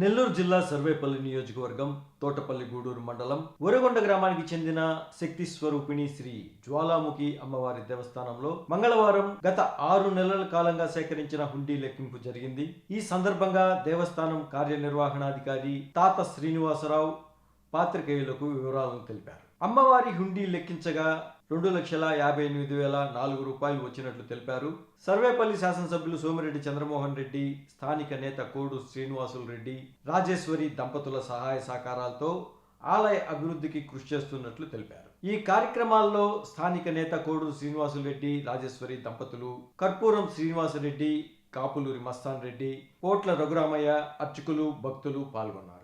నెల్లూరు జిల్లా సర్వేపల్లి నియోజకవర్గం తోటపల్లి గూడూరు మండలం ఒరగొండ గ్రామానికి చెందిన శక్తి స్వరూపిణి శ్రీ జ్వాలాముఖి అమ్మవారి దేవస్థానంలో మంగళవారం గత ఆరు నెలల కాలంగా సేకరించిన హుండీ లెక్కింపు జరిగింది. ఈ సందర్భంగా దేవస్థానం కార్యనిర్వహణాధికారి తాత శ్రీనివాసరావు పాత్రికేయులకు వివరాలను తెలిపారు. అమ్మవారి హుండీ లెక్కించగా రెండు లక్షల యాభై ఎనిమిది వేల నాలుగు రూపాయలు వచ్చినట్లు తెలిపారు. సర్వేపల్లి శాసనసభ్యులు సోమిరెడ్డి చంద్రమోహన్ రెడ్డి స్థానిక నేత కోడు శ్రీనివాసులు రెడ్డి రాజేశ్వరి దంపతుల సహాయ సహకారాలతో ఆలయ అభివృద్ధికి కృషి చేస్తున్నట్లు తెలిపారు. ఈ కార్యక్రమాల్లో స్థానిక నేత కోడు శ్రీనివాసులు రెడ్డి రాజేశ్వరి దంపతులు కర్పూరం శ్రీనివాసరెడ్డి కాపులూరి మస్తాన్ రెడ్డి కోట్ల రఘురామయ్య అర్చకులు భక్తులు పాల్గొన్నారు.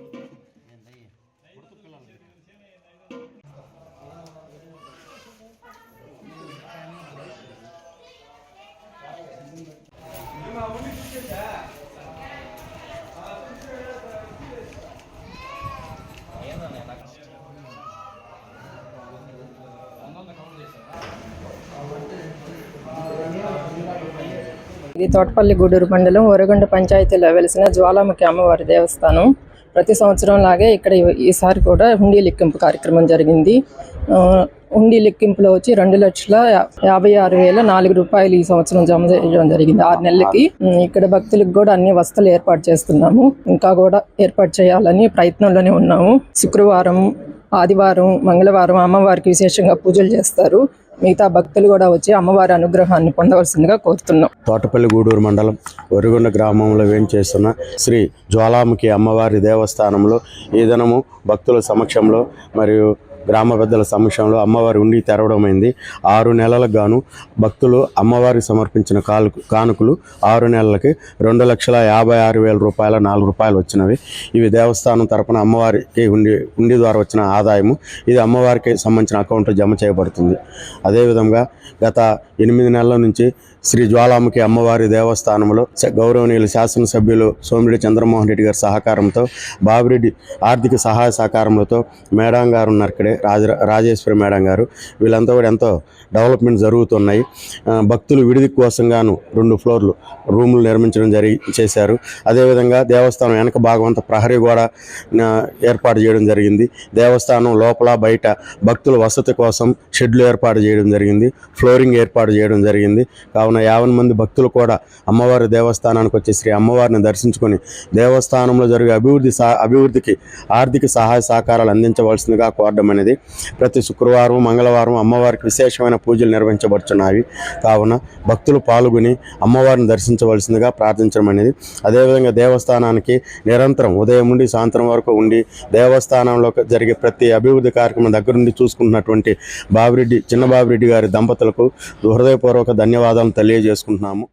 ఇది తోటపల్లి గూడూరు మండలం ఒరగొండ పంచాయతీలో వెలిసిన జ్వాలాముఖి అమ్మవారి దేవస్థానం. ప్రతి సంవత్సరం లాగే ఇక్కడ ఈసారి కూడా హుండీ లెక్కింపు కార్యక్రమం జరిగింది. హుండీ లెక్కింపులో వచ్చి రెండు లక్షల యాభై ఆరు వేల నాలుగు రూపాయలు ఈ సంవత్సరం జమ చేయడం జరిగింది. ఆరు నెలలకి. ఇక్కడ భక్తులకు కూడా అన్ని వసతులు ఏర్పాటు చేస్తున్నాము. ఇంకా కూడా ఏర్పాటు చేయాలని ప్రయత్నంలోనే ఉన్నాము. శుక్రవారం ఆదివారం మంగళవారం అమ్మవారికి విశేషంగా పూజలు చేస్తారు. మిగతా భక్తులు కూడా వచ్చి అమ్మవారి అనుగ్రహాన్ని పొందవలసిందిగా కోరుతున్నాం. తోటపల్లి గూడూరు మండలం ఒరిగొండ గ్రామంలో వేంచేస్తున్న శ్రీ జ్వాలాముఖి అమ్మవారి దేవస్థానంలో ఈ దినము భక్తుల సమక్షంలో మరియు గ్రామ పెద్దల సమక్షంలో అమ్మవారి ఉండి తెరవడమైంది. ఆరు నెలలకు గాను భక్తులు అమ్మవారికి సమర్పించిన కాలు కానుకలు ఆరు నెలలకి రెండు లక్షల యాభై ఆరు వేల రూపాయల నాలుగు రూపాయలు వచ్చినవి. ఇవి దేవస్థానం తరపున అమ్మవారికి ఉండి ఉండి ద్వారా వచ్చిన ఆదాయము. ఇది అమ్మవారికి సంబంధించిన అకౌంట్లో జమ చేయబడుతుంది. అదేవిధంగా గత ఎనిమిది నెలల నుంచి శ్రీ జ్వాలాముఖి అమ్మవారి దేవస్థానంలో గౌరవనీయులు శాసనసభ్యులు సోమిరెడ్డి చంద్రమోహన్ రెడ్డి గారి సహకారంతో బాబిరెడ్డి ఆర్థిక సహాయ సహకారములతో మేడం గారు ఉన్నారు ఇక్కడే. రాజ రాజేశ్వరి మేడం గారు. వీళ్ళంతా కూడా ఎంతో డెవలప్మెంట్ జరుగుతున్నాయి. భక్తులు విడిది కోసం గాను రెండు ఫ్లోర్లు రూములు నిర్మించడం జరిగి చేశారు. అదేవిధంగా దేవస్థానం వెనక భాగం అంతా ప్రహరీ కూడా ఏర్పాటు చేయడం జరిగింది. దేవస్థానం లోపల బయట భక్తుల వసతి కోసం షెడ్లు ఏర్పాటు చేయడం జరిగింది. ఫ్లోరింగ్ ఏర్పాటు చేయడం జరిగింది. కావున యావన్ మంది భక్తులు కూడా అమ్మవారి దేవస్థానానికి వచ్చి శ్రీ అమ్మవారిని దర్శించుకొని దేవస్థానంలో జరిగే అభివృద్ధి సా అభివృద్ధికి ఆర్థిక సహాయ సహకారాలు అందించవలసిందిగా కోరడం అనేది ప్రతి శుక్రవారం మంగళవారం అమ్మవారికి విశేషమైన పూజలు నిర్వహించబడుతున్నాయి కావున భక్తులు పాల్గొని అమ్మవారిని దర్శించవలసిందిగా ప్రార్థించడం అనేది. అదేవిధంగా దేవస్థానానికి నిరంతరం ఉదయం నుండి సాయంత్రం వరకు ఉండి దేవస్థానంలో జరిగే ప్రతి అభివృద్ధి కార్యక్రమం దగ్గరుండి చూసుకుంటున్నటువంటి బాబిరెడ్డి చిన్న బాబిరెడ్డి గారి దంపతులకు హృదయపూర్వక ధన్యవాదాలు తెలియజేసుకుంటున్నాము.